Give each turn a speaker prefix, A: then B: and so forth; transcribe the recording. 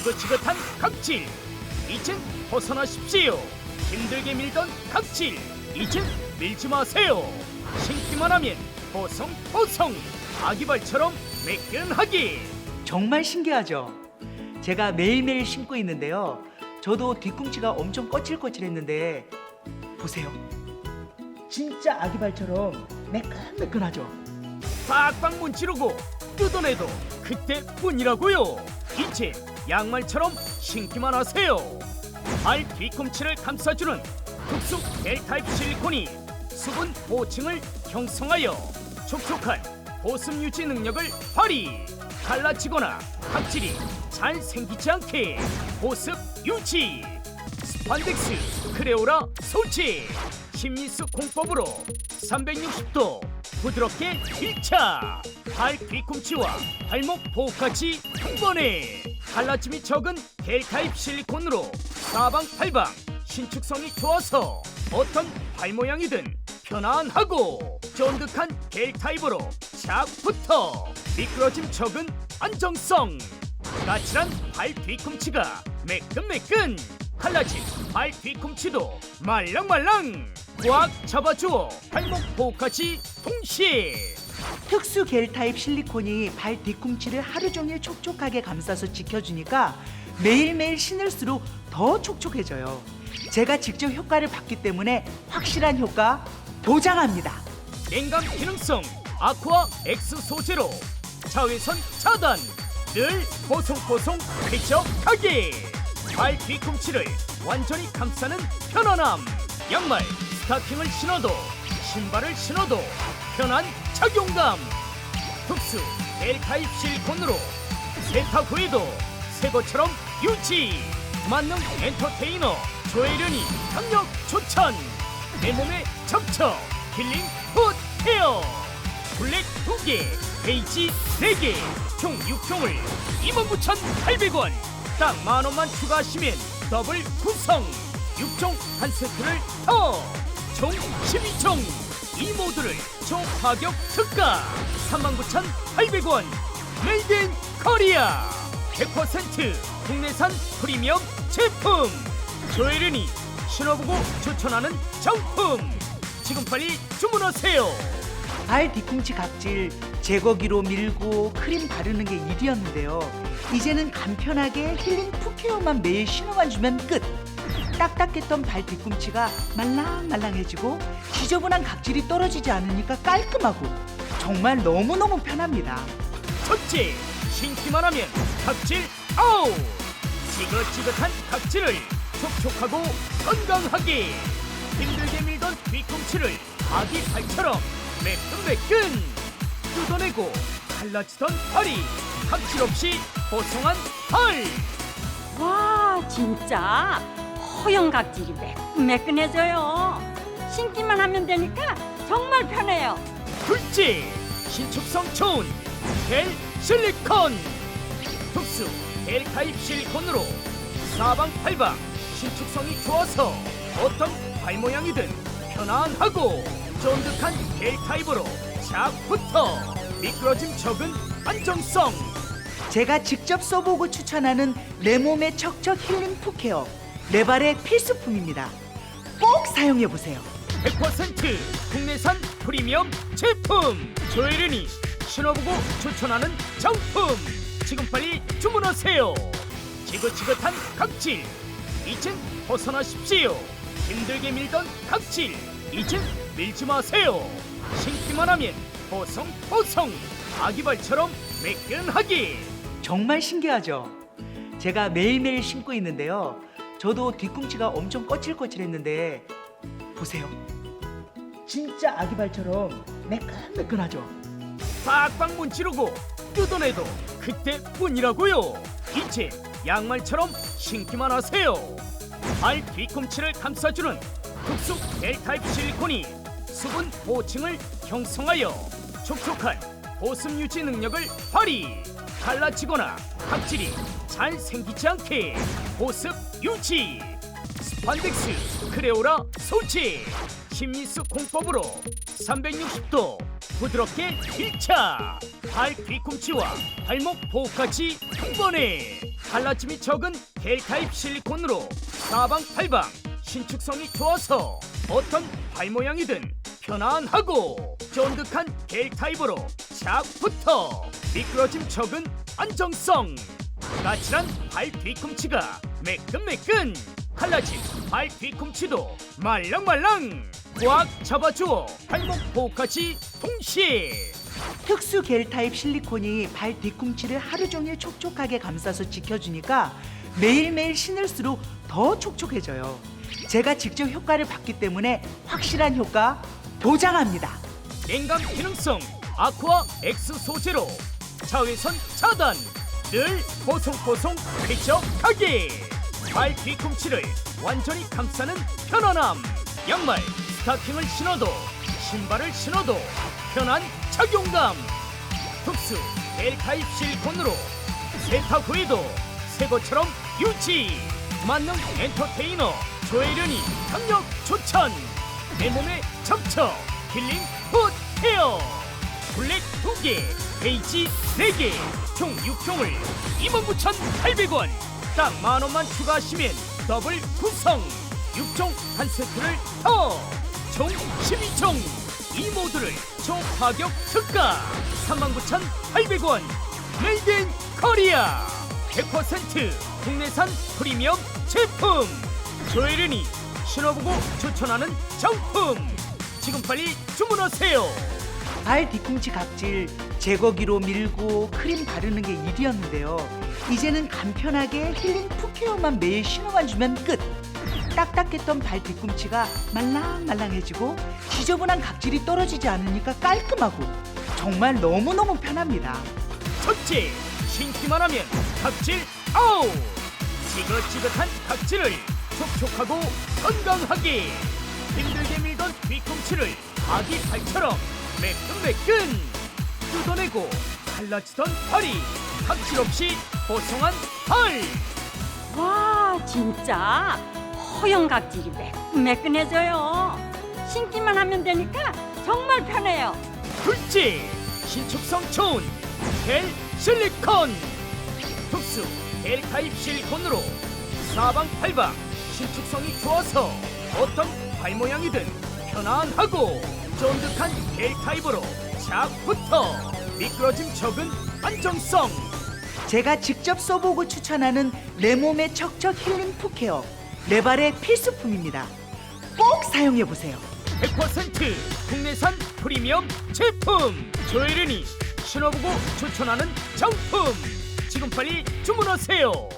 A: 지긋지긋한 각질 이젠 벗어나십시오 힘들게 밀던 각질 이젠 밀지 마세요 신기만 하면 보송보송 아기발처럼 매끈하게
B: 정말 신기하죠? 제가 매일매일 신고 있는데요. 저도 뒤꿈치가 엄청 거칠거칠했는데 보세요. 진짜 아기발처럼 매끈매끈하죠?
A: 빡빡 문지르고 뜯어내도 그때뿐이라고요 이제 양말처럼 신기만 하세요. 발 뒤꿈치를 감싸주는 특수 L타입 실리콘이 수분 보층을 형성하여 촉촉한 보습 유지 능력을 발휘. 갈라지거나 각질이 잘 생기지 않게 보습 유지. 스판덱스 크레오라 소재 신미스 공법으로 360도 부드럽게 1차 발 뒤꿈치와 발목 보호까지 한 번에! 갈라짐이 적은 겔타입 실리콘으로 사방팔방 신축성이 좋아서 어떤 발 모양이든 편안하고 쫀득한 겔타입으로 착 붙어 미끄러짐 적은 안정성! 까칠한 발 뒤꿈치가 매끈매끈! 갈라진 발 뒤꿈치도 말랑말랑 꽉 잡아주어 발목 보호까지 동시에
B: 특수 겔 타입 실리콘이 발 뒤꿈치를 하루 종일 촉촉하게 감싸서 지켜주니까 매일매일 신을수록 더 촉촉해져요. 제가 직접 효과를 봤기 때문에 확실한 효과 보장합니다.
A: 냉감 기능성 아쿠아 X 소재로 자외선 차단 늘 보송보송 쾌적하게 발 뒤꿈치를 완전히 감싸는 편안함 양말 스타킹을 신어도 신발을 신어도 편한 착용감. 특수 L타입 실리콘으로 세탁 후에도 새 것처럼 유지. 만능 엔터테이너 조혜련이 강력 추천. 내 몸에 접촉 힐링 굿 헤어. 블랙 2개 베이지 4개. 총 6종을 29,800원. 딱 만원만 추가하시면 더블 구성. 6종 한 세트를 더 총 12종 이 모두를 총 가격 특가 39,800원. 메이드 인 코리아 100% 국내산 프리미엄 제품. 조혜련이 신어보고 추천하는 정품. 지금 빨리 주문하세요.
B: 발 뒤꿈치 각질 제거기로 밀고 크림 바르는 게 일이었는데요. 이제는 간편하게 힐링 푸케어만 매일 신어만 주면 끝. 딱딱했던 발 뒤꿈치가 말랑말랑해지고 지저분한 각질이 떨어지지 않으니까 깔끔하고 정말 너무너무 편합니다.
A: 첫째, 신기만 하면 각질 아웃! 지긋지긋한 각질을 촉촉하고 건강하게 힘들게 밀던 뒤꿈치를 아기 발처럼 매끈매끈 뜯어내고 갈라지던 발이 각질 없이 보송한 발!
C: 와 진짜 허연 각질이 매끈매끈해져요. 신기만 하면 되니까 정말 편해요.
A: 둘째, 신축성 좋은 겔 실리콘. 특수 겔 타입 실리콘으로 사방팔방 신축성이 좋아서 어떤 발 모양이든 편안하고 쫀득한 겔 타입으로 착 붙어 미끄러짐 적은 안정성.
B: 제가 직접 써보고 추천하는 내 몸의 척척 힐링 푸케어 내 발의 필수품입니다. 꼭 사용해 보세요.
A: 100% 국내산 프리미엄 제품. 조혜련이 신어보고 추천하는 정품. 지금 빨리 주문하세요. 지긋지긋한 각질. 이젠 벗어나십시오. 힘들게 밀던 각질. 이젠 밀지 마세요. 신기만 하면 보송보송. 아기발처럼 매끈하게.
B: 정말 신기하죠? 제가 매일매일 신고 있는데요. 저도 뒤꿈치가 엄청 거칠거칠했는데 보세요. 진짜 아기 발처럼 매끈매끈하죠?
A: 빡빡 문지르고 뜯어내도 그때뿐이라고요 이제 양말처럼 신기만 하세요 발 뒤꿈치를 감싸주는 특수 L타입 실리콘이 수분 보층을 형성하여 촉촉한 보습 유지 능력을 발휘 갈라지거나 각질이 잘 생기지 않게 보습 유지. 스판덱스 크레오라 소재 신미스 공법으로 360도 부드럽게 1차 발 뒤꿈치와 발목 보호까지 한 번에 갈라짐이 적은 겔 타입 실리콘으로 사방팔방 신축성이 좋아서 어떤 발 모양이든 편안하고 쫀득한 겔 타입으로 착 붙어 미끄러짐 적은 안정성 까칠한 발 뒤꿈치가 매끈매끈. 갈라진 발 뒤꿈치도 말랑말랑. 꽉 잡아주어 발목 보호까지 동시에
B: 특수 겔 타입 실리콘이 발 뒤꿈치를 하루 종일 촉촉하게 감싸서 지켜주니까 매일매일 신을수록 더 촉촉해져요. 제가 직접 효과를 봤기 때문에 확실한 효과 보장합니다.
A: 냉감 기능성 아쿠아 X 소재로 자외선 차단 늘 보송보송 쾌적하게. 발 뒤꿈치를 완전히 감싸는 편안함. 양말 스타킹을 신어도 신발을 신어도 편한 착용감. 특수 겔 타입 실리콘으로 세탁 후에도 새 것처럼 유지. 만능 엔터테이너 조혜련이 강력 추천. 내 몸에 접촉 힐링 풋 헤어. 블랙 2개 베이지 4개 총 6종을 29,800원. 딱 만원만 추가하시면 더블 구성. 6종 한 세트를 더총 12종 이 모두를 초가격 특가 39,800원. 메이드 인 코리아. 100% 국내산 프리미엄 제품. 조혜련이 신어보고 추천하는 정품. 지금 빨리 주문하세요.
B: 발 뒤꿈치 각질 제거기로 밀고 크림 바르는 게 일이었는데요. 이제는 간편하게 힐링 푸케어만 매일 신어만 주면 끝. 딱딱했던 발 뒤꿈치가 말랑말랑해지고 지저분한 각질이 떨어지지 않으니까 깔끔하고 정말 너무너무 편합니다.
A: 첫째, 신기만 하면 각질 아웃! 지긋지긋한 각질을 촉촉하고 건강하게 힘들게 밀던 뒤꿈치를 아기 발처럼 매끈매끈 뜯어내고 갈라지던 팔이 각질 없이 보송한
C: 팔와 진짜 허연 각질이 매끈매끈해져요. 신기만 하면 되니까 정말 편해요.
A: 둘째, 신축성 좋은 겔 실리콘 특수 겔 타입 실리콘으로 사방팔방 신축성이 좋아서 어떤 발 모양이든 편안하고 쫀득한 겔 타입으로 착 붙어 미끄러짐 적은 안정성
B: 제가 직접 써보고 추천하는 내 몸의 척척 힐링 푸케어 내 발의 필수품입니다. 꼭 사용해 보세요.
A: 100% 국내산 프리미엄 제품 조혜련이 신어보고 추천하는 정품 지금 빨리 주문하세요